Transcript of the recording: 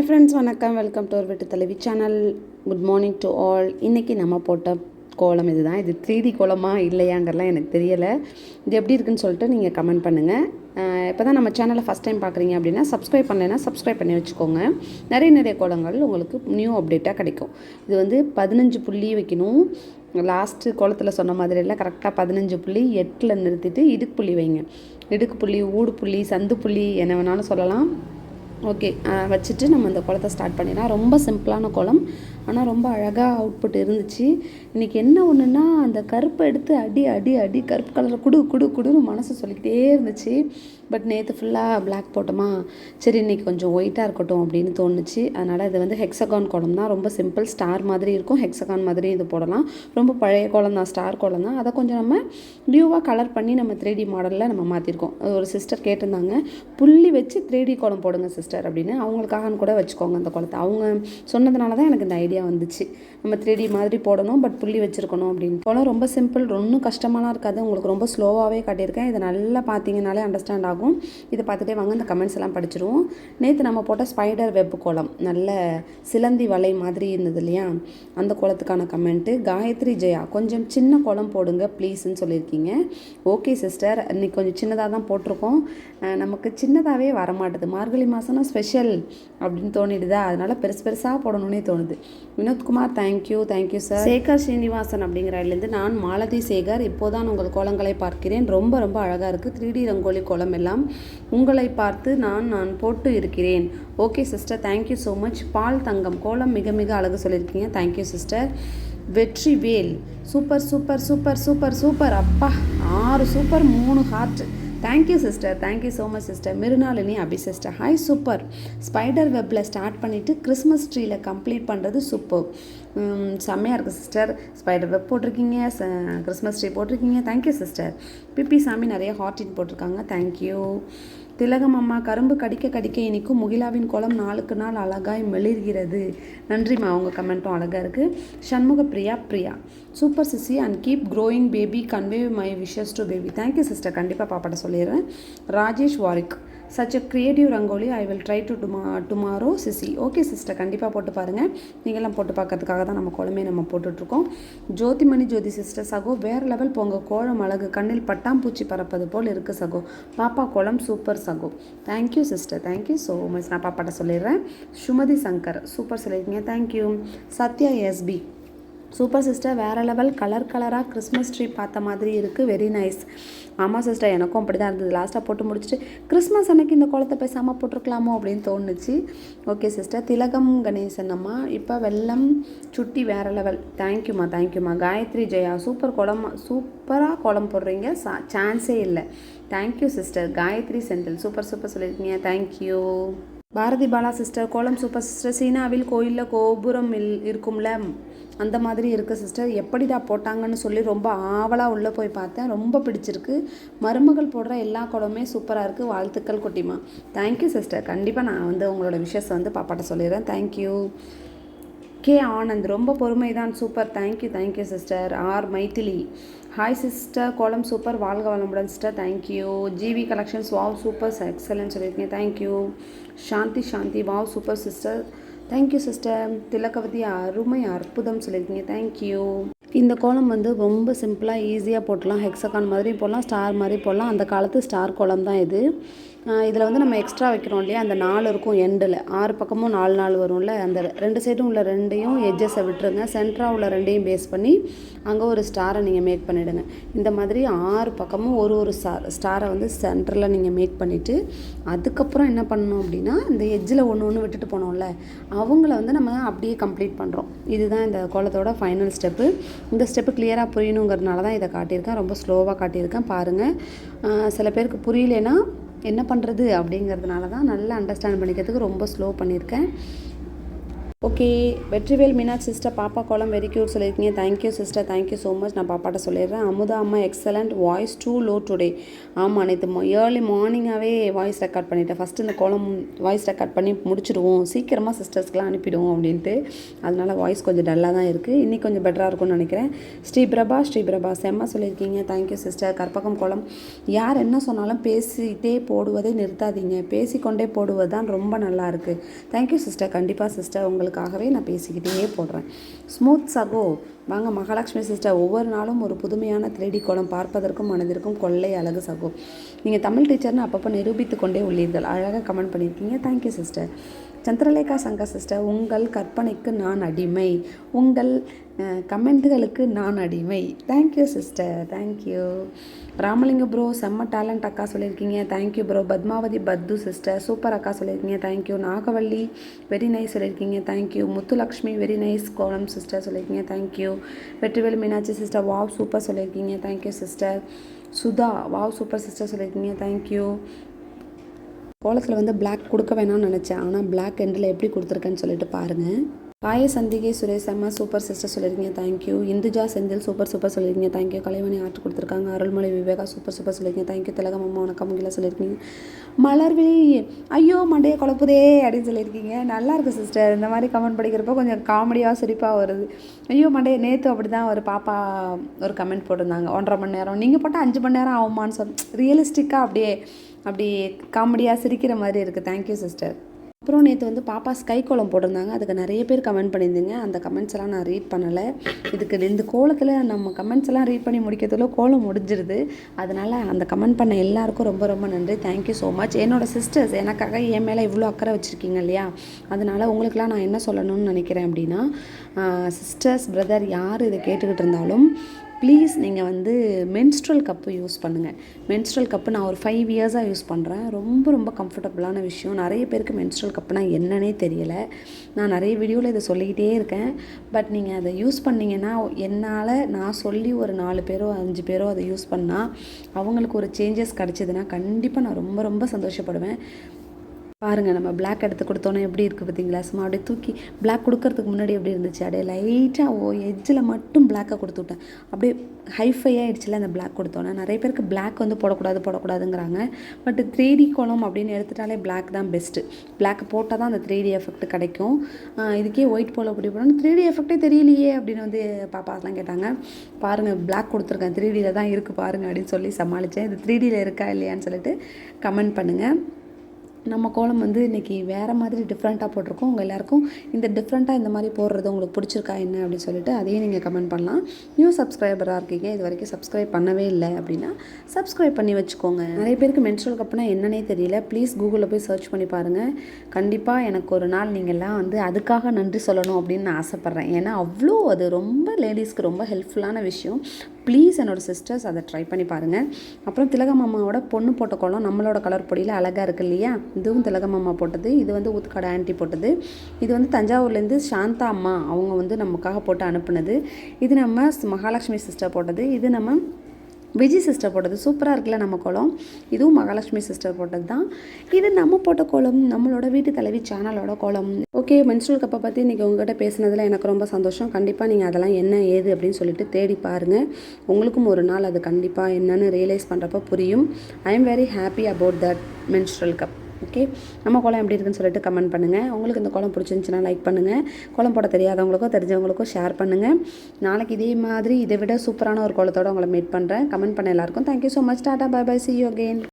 Hi friends வணக்கம். Welcome to ஒரு வீட்டு தலைவி channel. Good morning to all. இன்றைக்கி நம்ம போட்ட கோலம் இதுதான். இது த்ரீ டி கோலமா இல்லையாங்கிறலாம் எனக்கு தெரியலை. இது எப்படி இருக்குன்னு சொல்லிட்டு நீங்கள் கமெண்ட் பண்ணுங்கள் இப்போ தான் நம்ம சேனலை ஃபஸ்ட் டைம் பார்க்குறீங்க அப்படின்னா சப்ஸ்கிரைப் பண்ணலைன்னா சப்ஸ்கிரைப் பண்ணி வச்சுக்கோங்க. நிறைய நிறைய கோலங்கள் உங்களுக்கு நியூ அப்டேட்டாக கிடைக்கும். இது வந்து பதினஞ்சு புள்ளி வைக்கணும். லாஸ்ட்டு கோலத்தில் சொன்ன மாதிரி எல்லாம் கரெக்டாக பதினஞ்சு புள்ளி எட்டில் நிறுத்திட்டு இடுக்கு புள்ளி வைங்க. இடுக்கு புள்ளி ஊடு புள்ளி சந்து புள்ளி என்ன வேணாலும் சொல்லலாம். ஓகே வச்சுட்டு நம்ம அந்த குளத்தை ஸ்டார்ட் பண்ணிடலாம். ரொம்ப சிம்பிளான குளம். ஆனால் ரொம்ப அழகாக அவுட்புட் இருந்துச்சு. இன்றைக்கி என்ன ஒன்றுன்னா அந்த கருப்பை எடுத்து அடி அடி அடி கருப்பு கலரில் குடு குடு குடுன்னு மனசு சொல்லிக்கிட்டே இருந்துச்சு. பட் நேற்று ஃபுல்லாக பிளாக் போட்டோமா? சரி இன்றைக்கி கொஞ்சம் ஒயிட்டாக இருக்கட்டும் அப்படின்னு தோணுச்சு. அதனால் இது வந்து ஹெக்ஸகான் குளம் தான் ரொம்ப சிம்பிள் ஸ்டார் மாதிரி இருக்கும். ஹெக்ஸகான் மாதிரி இது போடலாம். ரொம்ப பழைய குளம் தான் ஸ்டார் குளம் தான். அதை கொஞ்சம் நம்ம நியூவாக கலர் பண்ணி நம்ம த்ரீ டி மாடலில் நம்ம மாற்றிருக்கோம் ஒரு சிஸ்டர் கேட்டிருந்தாங்க புள்ளி வச்சு த்ரீ டி குளம் போடுங்க சிஸ்டர் அப்படின்னு. அவங்களுக்காக கூட வச்சுக்கோங்க அந்த குளத்தை அவங்க சொன்னதுனால தான் எனக்கு இந்த ஐடியா வந்துச்சு. நம்ம த்ரீ டி மாதிரி போடணும் பட் புள்ளி வச்சுருக்கணும் அப்படின்னு போல ரொம்ப சிம்பிள் ஒன்றும் கஷ்டமாலாம் இருக்காது. உங்களுக்கு ரொம்ப ஸ்லோவாகவே காட்டியிருக்கேன். இதை நல்லா பார்த்தீங்கனாலே அண்டர்ஸ்டாண்ட் ஆகும். இதை பார்த்துட்டே வாங்க இந்த கமெண்ட்ஸ் எல்லாம் படிச்சிருவோம். நேற்று நம்ம போட்ட ஸ்பைடர் வெப் கோலம் நல்ல சிலந்தி வலை மாதிரி இருந்தது இல்லையா? அந்த கோலத்துக்கான கமெண்ட்டு காயத்ரி ஜெயா கொஞ்சம் சின்ன கோலம் போடுங்க ப்ளீஸ்ன்னு சொல்லியிருக்கீங்க. ஓகே சிஸ்டர் இன்னைக்கு கொஞ்சம் சின்னதாக தான் போட்டிருக்கோம். நமக்கு சின்னதாகவே வரமாட்டுது. மார்கழி மாதம்னா ஸ்பெஷல் அப்படின்னு தோணிடுதா? அதனால் பெருசு பெருசாக போடணும்னே தோணுது. Vinodkumar thank you thank you sir Sekhar Srinivasan அப்படிங்கிற இடத்துலேருந்து நான் மாலதி சேகர் இப்போதான் உங்கள் கோலங்களை பார்க்கிறேன். ரொம்ப ரொம்ப அழகாக இருக்குது த்ரீ டி ரங்கோலி கோலம் எல்லாம் உங்களை பார்த்து நான் நான் போட்டு இருக்கிறேன். Okay sister thank you so much Paul Thangam கோலம் மிக மிக அழகு சொல்லியிருக்கீங்க. Thank you sister Vetri Vel. Super super super super super. அப்பா ஆறு சூப்பர் மூணு heart thank you sister thank you so much sister Mrunalini Abhi sister hi super spider வெப்பில் start பண்ணிவிட்டு Christmas ட்ரீயில் கம்ப்ளீட் பண்ணுறது சூப்பர் செம்மையாக இருக்குது சிஸ்டர் ஸ்பைடர் வெப் போட்டிருக்கீங்க ச- கிறிஸ்மஸ் ட்ரீ போட்டிருக்கீங்க. Thank you sister PP Sami நிறைய ஹார்டின் போட்டிருக்காங்க. தேங்க்யூ திலகம் அம்மா கரும்பு கடிக்க கடிக்க இனிக்கும் முகிலாவின் குளம் நாளுக்கு நாள் அழகாய் மெளிர்கிறது நன்றிம்மா உங்கள் கமெண்ட்டும் அழகாக இருக்குது Shanmuga Priya Priya. Super CC and keep growing baby convey my wishes to baby thank you sister கண்டிப்பாக பாப்பாட்ட சொல்லிடுறேன். Rajesh வாரிக். Such a creative rangoli I will try to டுமா tomorrow CC okay sister கண்டிப்பாக போட்டு பாருங்கள் நீங்களாம் போட்டு பார்க்கறதுக்காக தான் நம்ம கோலமே நம்ம போட்டுட்ருக்கோம். ஜோதிமணி ஜோதி சிஸ்டர் சகோ வேறு லெவல் போங்க. கோலம் அழகு கண்ணில் பட்டாம்பூச்சி பறப்பது போல் இருக்குது சகோ. பாப்பா கோலம் சூப்பர் சகோ. Thank you sister thank you so much நான் பாப்பாட்ட சொல்லிடுறேன். சுமதி சங்கர் சூப்பர் சொல்லியிருக்கீங்க. Thank you Sathya SP super sister வேறு லெவல் கலர் கலராக கிறிஸ்மஸ் ட்ரீ பார்த்த மாதிரி இருக்குது வெரி நைஸ் ஆமாம் சிஸ்டர் எனக்கும் அப்படி தான் இருந்தது லாஸ்ட்டாக போட்டு முடிச்சுட்டு கிறிஸ்மஸ் அன்னைக்கு இந்த குளத்தை பேசாமல் போட்டிருக்கலாமோ அப்படின்னு தோணுச்சு. ஓகே சிஸ்டர் திலகம் கணேசன் அம்மா இப்போ வெள்ளம் சுட்டி வேறு லெவல். தேங்க்யூம்மா தேங்க்யூம்மா காயத்ரி ஜெயா சூப்பர் குளம் சூப்பராக குளம் போடுறீங்க. சா சான்ஸே இல்லை. Thank you sister Gayathri Senthil. Super super சொல்லியிருக்கீங்க. Thank you Bharathi Bala sister கோலம் சூப்பர் சிஸ்டர் சீனாவில் கோயிலில் கோபுரம் இல் இருக்கும்ல? அந்த மாதிரி இருக்க சிஸ்டர். எப்படிடா போட்டாங்கன்னு சொல்லி ரொம்ப ஆவலாக உள்ளே போய் பார்த்தேன். ரொம்ப பிடிச்சிருக்கு. மருமகள் போடுற எல்லா கோலமே சூப்பராக இருக்குது வாழ்த்துக்கள் குட்டிமா. தேங்க்யூ சிஸ்டர் கண்டிப்பாக நான் வந்து உங்களோட விஷஸ் வந்து பாப்பாட்ட சொல்லிடுறேன். தேங்க்யூ கே ஆனந்த் ரொம்ப பொறுமை தான் super thank you thank you sister R Maithili hi sister கோலம் சூப்பர் வாழ்க வளமுடன் sister thank you GV collections wow super excellent சொல்லியிருக்கீங்க. Thank you Shanthi Shanthi wow super sister thank you sister Thilakavathi அருமை அற்புதம் சொல்லியிருக்கீங்க. தேங்க்யூ இந்த கோலம் வந்து ரொம்ப சிம்பிளாக ஈஸியாக போடலாம் ஹெக்ஸகான் மாதிரி போடலாம் ஸ்டார் மாதிரி போடலாம். அந்த காலத்து ஸ்டார் கோலம் தான் இது. இதில் வந்து நம்ம எக்ஸ்ட்ரா வைக்கிறோம் இல்லையா? அந்த நாலு இருக்கும் எண்டில் ஆறு பக்கமும் நாலு நாலு வரும்ல? அந்த ரெண்டு சைடும் உள்ள ரெண்டையும் எட்ஜஸை விட்டுருங்க. சென்டராக உள்ள ரெண்டையும் பேஸ் பண்ணி அங்கே ஒரு ஸ்டாரை நீங்கள் மேக் பண்ணிவிடுங்க இந்த மாதிரி ஆறு பக்கமும் ஒரு ஒரு ஸ்டார் ஸ்டாரை வந்து சென்டரில் நீங்கள் மேக் பண்ணிவிட்டு அதுக்கப்புறம் என்ன பண்ணணும் அப்படின்னா இந்த எட்ஜில் ஒன்று ஒன்று விட்டுட்டு போனோம்ல அவங்கள வந்து நம்ம அப்படியே கம்ப்ளீட் பண்ணுறோம் இதுதான் இந்த கோலத்தோட ஃபைனல் ஸ்டெப்பு இந்த ஸ்டெப்பு கிளியராக புரியணுங்கிறதுனால தான் இதை காட்டியிருக்கேன். ரொம்ப ஸ்லோவாக காட்டியிருக்கேன். பாருங்கள் சில பேருக்கு புரியலன்னா என்ன பண்ணுறது அப்படிங்கிறதுனால தான் நல்லா அண்டர்ஸ்டாண்ட் பண்ணிக்கிறதுக்கு ரொம்ப ஸ்லோ பண்ணியிருக்கேன். ஓகே வெற்றிவேல் மீனாட்சி சிஸ்டர் பாப்பா கோலம் வெரி க்யூட் சொல்லியிருக்கீங்க. Thank you sister thank you so much நான் பாப்பாட்ட சொல்லிடுறேன். அமுதா அம்மா excellent voice too low today ஆமாம் நேற்று ஏர்லி மார்னிங்காகவே வாய்ஸ் ரெக்கார்ட் பண்ணிட்டேன். ஃபஸ்ட்டு இந்த கோலம் வாய்ஸ் ரெக்கார்ட் பண்ணி முடிச்சிடுவோம். சீக்கிரமாக சிஸ்டர்ஸ்க்குலாம் அனுப்பிடுவோம் அப்படின்ட்டு. அதனால் வாய்ஸ் கொஞ்சம் டல்லாக தான் இருக்குது இன்றைக்கி கொஞ்சம் பெட்டராக இருக்கும்னு நினைக்கிறேன். ஸ்ரீபிரபா ஸ்ரீபிரபா செம்மா சொல்லியிருக்கீங்க. தேங்க்யூ சிஸ்டர் கற்பகம் கோலம். யார் என்ன சொன்னாலும் பேசிட்டே போடுவதை நிறுத்தாதீங்க. பேசிக்கொண்டே போடுவது தான் ரொம்ப நல்லாயிருக்கு தேங்க்யூ சிஸ்டர் கண்டிப்பாக சிஸ்டர் உங்களுக்கு உங்களுக்காகவே நான் பேசிக்கிட்டே போடுறேன். ஸ்மூத் சகோ வாங்க மகாலட்சுமி சிஸ்டர் ஒவ்வொரு நாளும் ஒரு புதுமையான த்ரீடி கோலம் பார்ப்பதற்கும் மனதிற்கும் கொள்ளை அழகு சகோ. நீங்கள் தமிழ் டீச்சர்னு அப்பப்போ நிரூபித்து கொண்டே உள்ளீர்கள். அழகாக கமெண்ட் பண்ணியிருக்கீங்க. Thank you sister Chandralekha Shankar sister உங்கள் கற்பனைக்கு நான் அடிமை. உங்கள் கமெண்ட்டுகளுக்கு நான் அடிமை. Thank you sister thank you Ramalinga bro செம்ம டேலண்ட் அக்கா சொல்லியிருக்கீங்க. தேங்க்யூ ப்ரோ பத்மாவதி பத்து சிஸ்டர் சூப்பர் அக்கா சொல்லியிருக்கீங்க. Thank you Nagavalli very nice சொல்லியிருக்கீங்க. Thank you Muthulakshmi very nice கோலம் சிஸ்டர் சொல்லியிருக்கீங்க. Thank you Vetrivel Meenakshi sister wow super சொல்லியிருக்கீங்க. Thank you sister Sudha wow super sister சொல்லியிருக்கீங்க. தேங்க்யூ கோலத்தில் வந்து பிளாக் கொடுக்க வேணாம்னு நினச்சேன். ஆனால் பிளாக் எண்டில் எப்படி கொடுத்துருக்கேன்னு சொல்லிட்டு பாருங்கள் காய சந்திகை சுரேஷ் அம்மா சூப்பர் சிஸ்டர் சொல்லியிருக்கீங்க thank you Indhuja Senthil super super சொல்லியிருக்கீங்க தேங்க்யூ கலைவணி ஆர்ட் கொடுத்துருக்காங்க அருள்மொழி விவேகா சூப்பர் சூப்பர் சொல்லியிருக்கீங்க தேங்க்யூ திலகம் அம்மா வணக்கம் முகிலா சொல்லியிருக்கீங்க மலர்விழி ஐயோ மண்டையை குழப்புதே அப்படின்னு சொல்லியிருக்கீங்க நல்லா இருக்கு சிஸ்டர் இந்த மாதிரி கமெண்ட் படிக்கிறப்போ கொஞ்சம் காமெடியாக சிரிப்பாக வருது. ஐயோ மண்டையை நேற்று அப்படி தான் ஒரு பாப்பா ஒரு கமெண்ட் போட்டிருந்தாங்க. ஒன்றரை மணி நேரம். நீங்கள் போட்டால் அஞ்சு மணி நேரம் ஆகுமான்னு சொல் ரியலிஸ்டிக்காக அப்படியே அப்படி காமெடியாக சிரிக்கிற மாதிரி இருக்குது தேங்க்யூ சிஸ்டர் அப்புறம் நேற்று வந்து பாப்பா ஸ்கை கோலம் போட்டிருந்தாங்க. அதுக்கு நிறைய பேர் கமெண்ட் பண்ணியிருந்தீங்க. அந்த கமெண்ட்ஸ் எல்லாம் நான் ரீட் பண்ணலை. இதுக்கு இந்த கோலத்தில் நம்ம கமெண்ட்ஸ் எல்லாம் ரீட் பண்ணி முடிக்கிறதுல கோலம் முடிஞ்சிருது. அதனால் அந்த கமெண்ட் பண்ண எல்லாருக்கும் ரொம்ப ரொம்ப நன்றி. தேங்க்யூ ஸோ மச் என்னோட சிஸ்டர்ஸ் எனக்காக என் மேலே இவ்வளோ அக்கறை வச்சுருக்கீங்க இல்லையா? அதனால் உங்களுக்குலாம் நான் என்ன சொல்லணும்னு நினைக்கிறேன் அப்படின்னா சிஸ்டர்ஸ் பிரதர் யார் இதை கேட்டுக்கிட்டு இருந்தாலும் ப்ளீஸ் நீங்கள் வந்து மென்ஸ்ட்ரல் கப்பு யூஸ் பண்ணுங்கள் மென்ஸ்ட்ரல் கப்பு நான் ஒரு ஃபைவ் இயர்ஸாக யூஸ் பண்ணுறேன் ரொம்ப ரொம்ப கம்ஃபர்டபுளான விஷயம். நிறைய பேருக்கு மென்ஸ்ட்ரல் கப்புனா என்னன்னே தெரியலை. நான் நிறைய வீடியோவில் இதை சொல்லிக்கிட்டே இருக்கேன். பட் நீங்கள் அதை யூஸ் பண்ணிங்கன்னா என்னால் நான் சொல்லி ஒரு நாலு பேரோ அஞ்சு பேரோ அதை யூஸ் பண்ணால் அவங்களுக்கு ஒரு சேஞ்சஸ் கிடச்சிதுன்னா கண்டிப்பாக நான் ரொம்ப ரொம்ப சந்தோஷப்படுவேன். பாருங்கள் நம்ம பிளாக் எடுத்து கொடுத்தோன்னே எப்படி இருக்குது பார்த்தீங்களா? சும்மா அப்படியே தூக்கி பிளாக் கொடுக்கறதுக்கு முன்னாடி எப்படி இருந்துச்சு? அப்படியே லைட்டாக ஓ எஜ்ஜில் மட்டும் பிளாக்காக கொடுத்து விட்டேன். அப்படியே ஹைஃபை ஆகிடுச்சுல அந்த பிளாக் கொடுத்தோன்னே நிறைய பேருக்கு பிளாக் வந்து போடக்கூடாது போடக்கூடாதுங்கிறாங்க. பட் த்ரீ டி கோலம் அப்படின்னு எடுத்துட்டாலே பிளாக் தான் பெஸ்ட்டு பிளாக் போட்டால் தான் அந்த த்ரீ டி எஃபெக்ட் கிடைக்கும். இதுக்கே ஒயிட் போல அப்படி போடணும்? த்ரீ டி எஃபெக்டே தெரியலையே அப்படின்னு வந்து பாப்பாலாம் கேட்டாங்க. பாருங்கள் பிளாக் கொடுத்துருக்கேன். த்ரீ டியில் தான் இருக்குது பாருங்கள் அப்படின்னு சொல்லி சமாளித்தேன் இது த்ரீ டியில் இருக்கா இல்லையான்னு சொல்லிட்டு கமெண்ட் பண்ணுங்கள் நம்ம கோலம் வந்து இன்றைக்கி வேறு மாதிரி டிஃப்ரெண்ட்டாக போட்டிருக்கோம். உங்கள் எல்லாருக்கும் இந்த டிஃப்ரெண்ட்டாக இந்த மாதிரி போடுறது உங்களுக்கு பிடிச்சிருக்கா என்ன அப்படின்னு சொல்லிட்டு அதையும் நீங்கள் கமெண்ட் பண்ணலாம். நியூ சப்ஸ்கிரைபராக இருக்கீங்க இது வரைக்கும் சப்ஸ்கிரைப் பண்ணவே இல்லை அப்படின்னா சப்ஸ்கிரைப் பண்ணி வச்சுக்கோங்க. நிறைய பேருக்கு மென்ஸ்ட்ரல் கப்னா என்னன்னே தெரியல. ப்ளீஸ் கூகுளில் போய் சர்ச் பண்ணி பாருங்கள் கண்டிப்பாக எனக்கு ஒரு நாள் நீங்கள்லாம் வந்து அதுக்காக நன்றி சொல்லணும் அப்படின்னு நான் ஆசைப்பட்றேன். ஏன்னா அவ்வளோ அது ரொம்ப லேடிஸ்க்கு ரொம்ப ஹெல்ப்ஃபுல்லான விஷயம். ப்ளீஸ் என்னோடய சிஸ்டர்ஸ் அதை ட்ரை பண்ணி பாருங்கள் அப்புறம் திலகம் மாமாவோட பொண்ணு போட்ட கோலம் நம்மளோட கலர் பொடியில் அழகாக இருக்கு இல்லையா? இதுவும் திலகம் மாமா போட்டது. இது வந்து ஊத்துக்காடு ஆன்ட்டி போட்டது. இது வந்து தஞ்சாவூர்லேருந்து சாந்தா அம்மா அவங்க வந்து நமக்காக போட்டு அனுப்புனது. இது நம்ம மகாலட்சுமி சிஸ்டர் போட்டது. இது நம்ம விஜய் சிஸ்டர் போட்டது சூப்பராக இருக்குல்ல நம்ம கோலம்? இதுவும் மகாலட்சுமி சிஸ்டர் போட்டது தான். இது நம்ம போட்ட கோலம் நம்மளோட வீட்டு தலைவி சேனலோட கோலம். ஓகே மென்ஸ்ட்ரல் கப்பை பற்றி இன்றைக்கி உங்ககிட்ட பேசுனதில் எனக்கு ரொம்ப சந்தோஷம். கண்டிப்பாக நீங்கள் அதெல்லாம் என்ன ஏது அப்படின்னு சொல்லிட்டு தேடி பாருங்கள் உங்களுக்கும் ஒரு நாள் அது கண்டிப்பாக என்னென்னு ரியலைஸ் பண்ணுறப்ப புரியும். I am very happy about that menstrual cup okay நம்ம குளம் எப்படி இருக்குன்னு சொல்லிட்டு கமெண்ட் பண்ணுங்கள் உங்களுக்கு இந்த குளம் பிடிச்சிருந்துச்சுன்னா லைக் பண்ணுங்கள் குளம் போட தெரியாதவங்களுக்கோ தெரிஞ்சவங்களுக்கோ ஷேர் பண்ணுங்கள் நாளைக்கு இதே மாதிரி இதை விட சூப்பரான ஒரு குளத்தோடு உங்களை மீட் பண்ணுறேன் கமெண்ட் பண்ண எல்லாருக்கும் thank you so much tata bye bye see you again